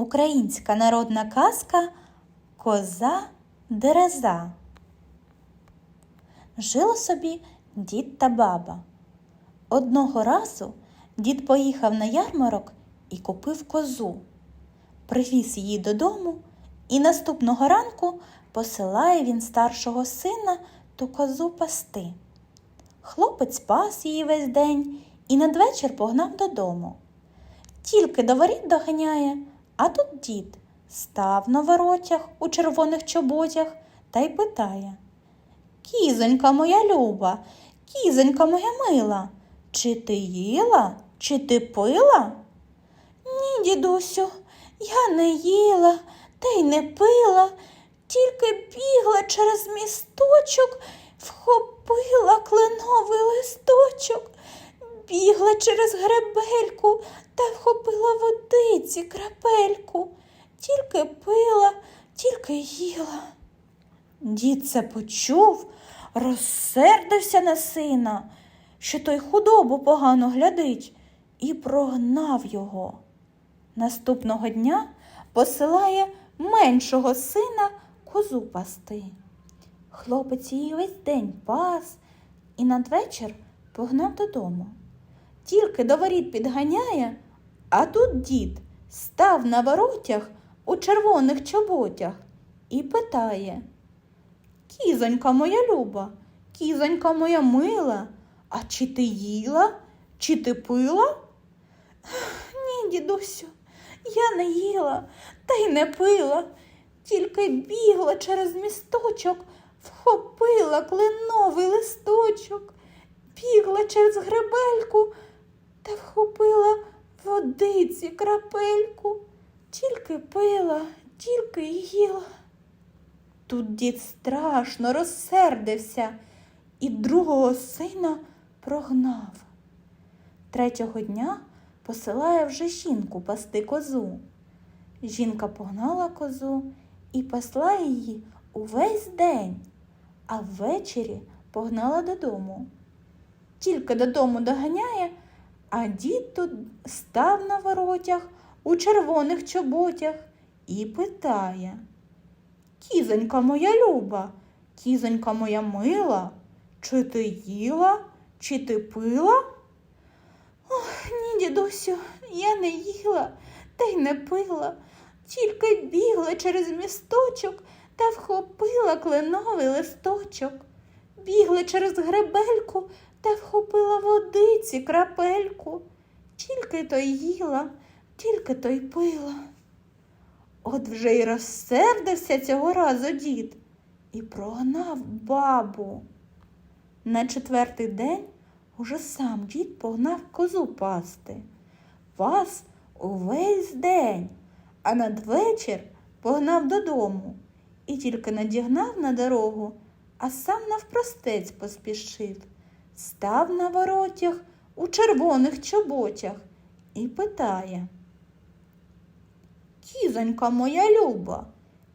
Українська народна казка Коза Дереза. Жили собі дід та баба. Одного разу дід поїхав на ярмарок і купив козу. Привіз її додому, і наступного ранку посилає він старшого сина ту козу пасти. Хлопець пас її весь день і надвечір погнав додому. Тільки до воріт доганяє, а тут дід став на воротях у червоних чоботях та й питає. Кізонька моя люба, кізонька моя мила, чи ти їла, чи ти пила? Ні, дідусю, я не їла та й не пила, тільки бігла через місточок, вхопила кленовий листочок, бігла через гребельку та вхопила водиці крапельку, тільки пила, тільки їла. Дід це почув, розсердився на сина, що той худобу погано глядить, і прогнав його. Наступного дня посилає меншого сина козу пасти. Хлопець її весь день пас і надвечір погнав додому. Тільки до воріт підганяє, а тут дід став на воротях у червоних чоботях і питає Кізонька моя люба, кізонька моя мила, а чи ти їла, чи ти пила? Ні, дідусю, я не їла та й не пила, тільки бігла через місточок, вхопила кленовий листочок, бігла через гребельку та вхопила водиці крапельку, тільки пила, тільки їла. Тут дід страшно розсердився і другого сина прогнав. Третього дня посилає вже жінку пасти козу. Жінка погнала козу і пасла її увесь день, а ввечері погнала додому. Тільки додому доганяє, а дід тут став на воротях у червоних чоботях і питає. Кізонька моя люба, кізонька моя мила, чи ти їла, чи ти пила? Ох, ні, дідусю, я не їла та й не пила, тільки бігла через місточок та вхопила кленовий листочок, бігла через гребельку та вхопила водиці крапельку, тільки то й їла, тільки то й пила. От вже й розсердився цього разу дід і прогнав бабу. На четвертий день уже сам дід погнав козу пасти. Пас увесь день, а надвечір погнав додому і тільки надігнав на дорогу, а сам навпростець поспішив, став на воротях у червоних чоботях і питає. Кізонька моя люба,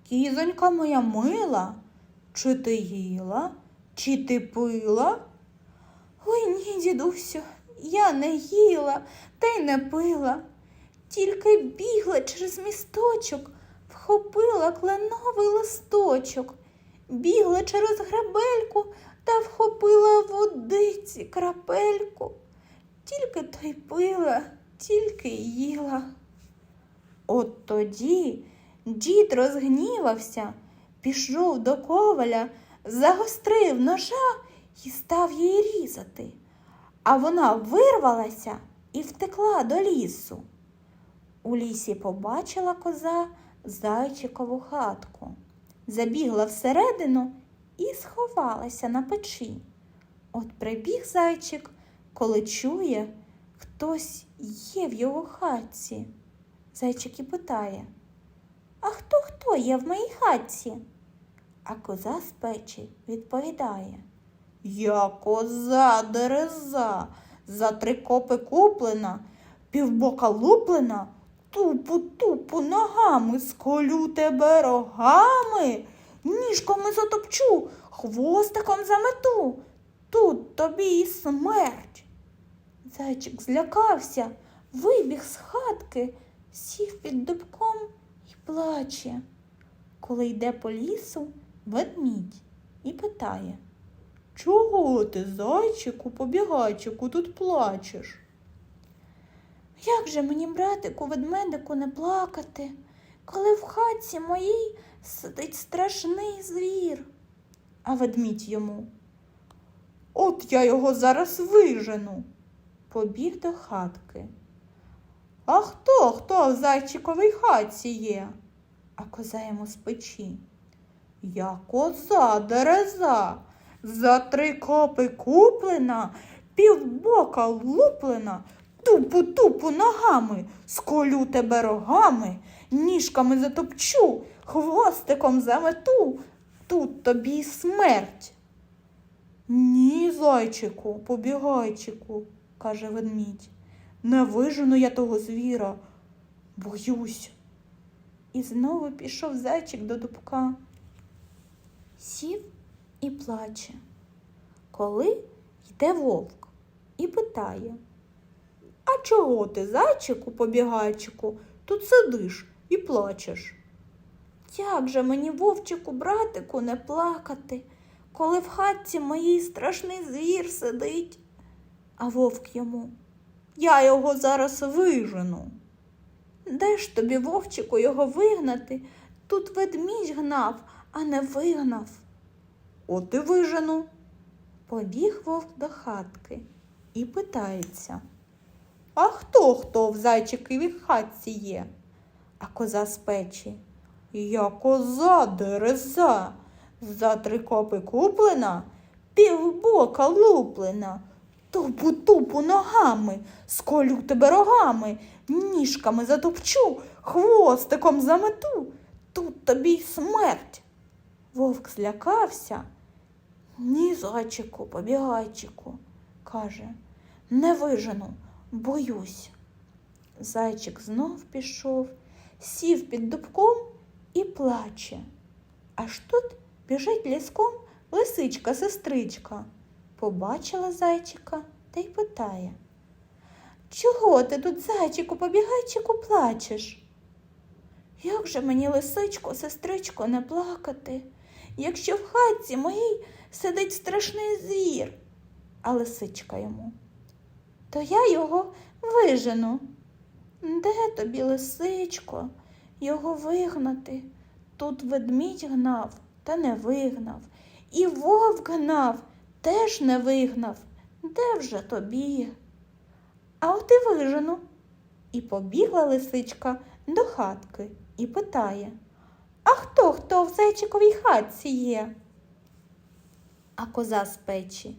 кізонька моя мила, чи ти їла, чи ти пила? Ой ні, дідусю, я не їла та й не пила, тільки бігла через місточок, вхопила кленовий листочок, бігла через гребельку та вхопила водиці крапельку, тільки то й пила, тільки й їла. От тоді дід розгнівався, пішов до коваля, загострив ножа і став її різати. А вона вирвалася і втекла до лісу. У лісі побачила коза зайчикову хатку, забігла всередину і сховалася на печі. От прибіг зайчик, коли чує, хтось є в його хатці. Зайчик і питає, а хто хто є в моїй хатці? А коза з печі відповідає Я коза дереза, за три копи куплена, півбока луплена, тупу тупу ногами сколю тебе рогами, ніжками затопчу, хвостиком замету. Тут тобі і смерть. Зайчик злякався, вибіг з хатки, сів під дубком і плаче, коли йде по лісу ведмідь і питає. Чого ти, зайчику, побігайчику, тут плачеш? Як же мені, братику, ведмедику, не плакати, коли в хатці моїй сидить страшний звір? А ведмідь йому От я його зараз вижену. побіг до хатки, А хто, хто в зайчиковій хатці є? а коза йому з печі. Я коза дереза, за три копи куплена, півбока луплена, тупу-тупу ногами, сколю тебе рогами, ніжками затопчу, хвостиком замету, тут тобі смерть. Ні, зайчику, побігайчику, каже ведмідь, не вижену я того звіра, боюсь. І знову пішов зайчик до дубка. Сів і плаче. Коли йде вовк і питає, А чого ти, зайчику, побігайчику, тут сидиш і плачеш? Як же мені, вовчику, братику, не плакати, коли в хатці моїй страшний звір сидить? А вовк йому, Я його зараз вижену. де ж тобі, вовчику, його вигнати? Тут ведмідь гнав, а не вигнав. От і вижену. Побіг вовк до хатки і питається. А хто хто в зайчиковій хатці є? А коза з печі. Я коза дереза, за три копи куплена, півбока луплена, тупу-тупу ногами, сколю тебе рогами, ніжками затопчу, хвостиком замету, тут тобі й смерть. Вовк злякався. Ні, зайчику, побігайчику, каже, не вижену, боюсь. Зайчик знов пішов, сів під дубком і плаче. Аж тут біжить ліском лисичка-сестричка. Побачила зайчика та й питає. Чого ти тут, зайчику, побігайчику, плачеш? Як же мені, лисичко, сестричко, не плакати, якщо в хатці моїй сидить страшний звір? А лисичка йому. То я його вижену. Де тобі, лисичко, його вигнати? Тут ведмідь гнав, та не вигнав, і вовк гнав, теж не вигнав. Де вже тобі? А от і вижену. І побігла лисичка до хатки і питає А хто хто в зайчиковій хатці є? А коза з печі.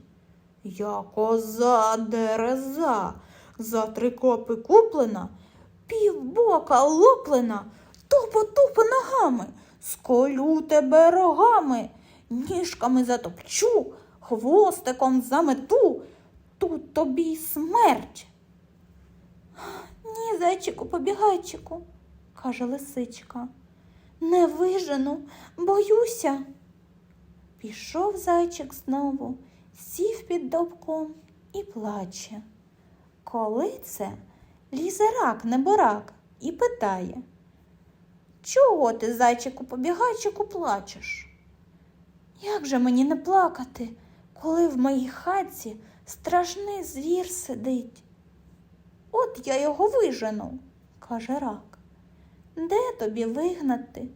Я коза дереза, за три копи куплена, Півбока луплена, тупо-тупо ногами, сколю тебе рогами, ніжками затопчу, хвостиком замету, тут тобі й смерть. Ні, зайчику, побігайчику, каже лисичка. Не вижену, боюся. Пішов зайчик знову, сів під довком і плаче. Коли це лізе рак неборак і питає, Чого ти, зайчику, побігайчику, плачеш? Як же мені не плакати, коли в моїй хатці страшний звір сидить? От я його вижену, каже рак. Де тобі вигнати?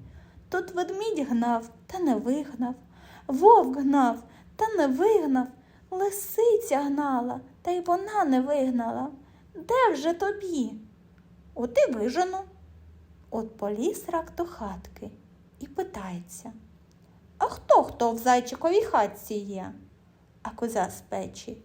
Тут ведмідь гнав, та не вигнав, вовк гнав, та не вигнав, лисиця гнала, та й вона не вигнала. Де вже тобі? От і вижену. От поліз рак до хатки і питається. А хто хто в зайчиковій хатці є? А коза з печі.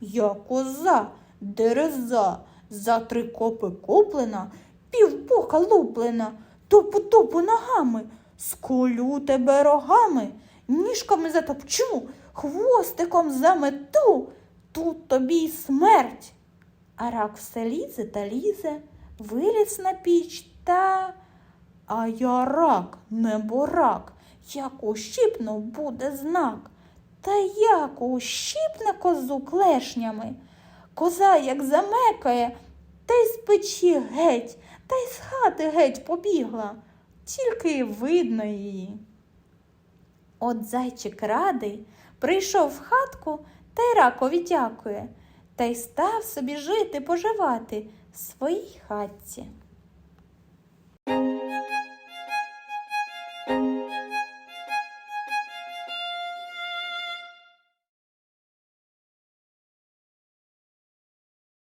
я коза дереза, за три копи куплена, півбока луплена, тупу-тупу ногами, сколю тебе рогами, ніжками затопчу, хвостиком замету, тут тобі й смерть. А рак все лізе та лізе, виліз на піч та. А я рак, не борак, Як ущипну, буде знак. Та як ущипне козу клешнями. Коза як замекає, та й з печі геть, та й з хати геть побігла. тільки й видно її. От зайчик радий прийшов в хатку та й ракові дякує, та й став собі жити поживати в своїй хатці.